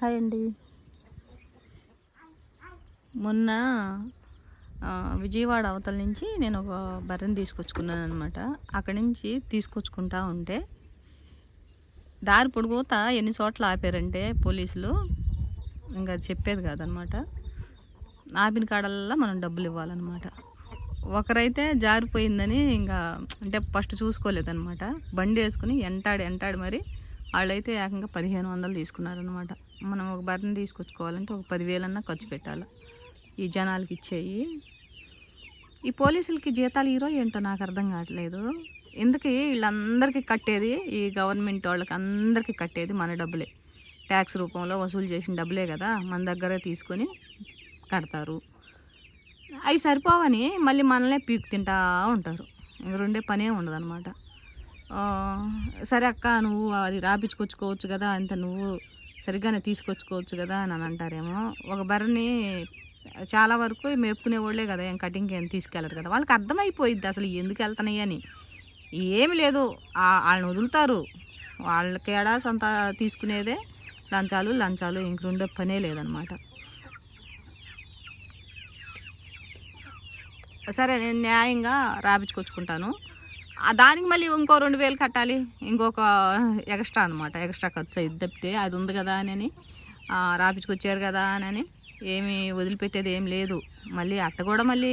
Hi అండి. మొన్న విజయవాడ అవతల నుంచి నేను ఒక బర్రెని తీసుకొచ్చుకున్నాను అనమాట అక్కడి నుంచి తీసుకొచ్చుకుంటా ఉంటే దారి పొడుగుతా ఎన్ని చోట్ల ఆపారంటే పోలీసులు ఇంకా చెప్పేది కాదనమాట ఆపిన కాడల్లా మనం డబ్బులు ఇవ్వాలన్నమాట. ఒకరైతే జారిపోయిందని ఇంకా అంటే ఫస్ట్ చూసుకోలేదనమాట బండి వేసుకుని ఎంటాడు ఎంటాడు మరి వాళ్ళైతే ఏకంగా పదిహేను వందలు తీసుకున్నారనమాట మనం ఒక బర్రెని తీసుకొచ్చుకోవాలంటే ఒక పదివేలన్నా ఖర్చు పెట్టాలి. ఈ జనాలకి ఇచ్చేయి. ఈ పోలీసులకి జీతాలు హీరో ఏంటో నాకు అర్థం కావట్లేదు. ఎందుకు వీళ్ళందరికీ కట్టేది? ఈ గవర్నమెంట్ వాళ్ళకి అందరికీ కట్టేది మన డబ్బులే. ట్యాక్స్ రూపంలో వసూలు చేసిన డబ్బులే కదా మన దగ్గరే తీసుకొని కడతారు. అవి సరిపోవని మళ్ళీ మనల్నే పీక్ తింటా ఉంటారు. ఇంక రెండే పనే ఉండదు అనమాట సరే అక్క నువ్వు అది రాపించుకొచ్చుకోవచ్చు కదా అంత నువ్వు సరిగ్గానే తీసుకొచ్చుకోవచ్చు కదా అని అని అంటారేమో. ఒక బర్రెని చాలా వరకు మేపుకునే వాళ్ళే కదా ఏం కటింగ్కి ఏం తీసుకెళ్ళరు కదా. వాళ్ళకి అర్థమైపోయిద్ది అసలు ఎందుకు వెళ్తున్నాయి అని. ఏమి లేదు వాళ్ళని వదులుతారు. వాళ్ళకి ఏడా సొంత తీసుకునేదే లంచాలు లంచాలు ఇంక పనే లేదనమాట. సరే నేను న్యాయంగా రాపించుకొచ్చుకుంటాను. దానికి మళ్ళీ ఇంకో రెండు వేలు కట్టాలి. ఇంకొక ఎక్స్ట్రా అనమాట ఎక్స్ట్రా ఖర్చు అయింది తప్పితే అది ఉంది కదా అని రాపించుకొచ్చారు కదా అని ఏమి వదిలిపెట్టేది ఏం లేదు. మళ్ళీ అట్ట కూడా మళ్ళీ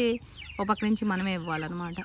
ఒక పక్క నుంచి మనమే ఇవ్వాలన్నమాట.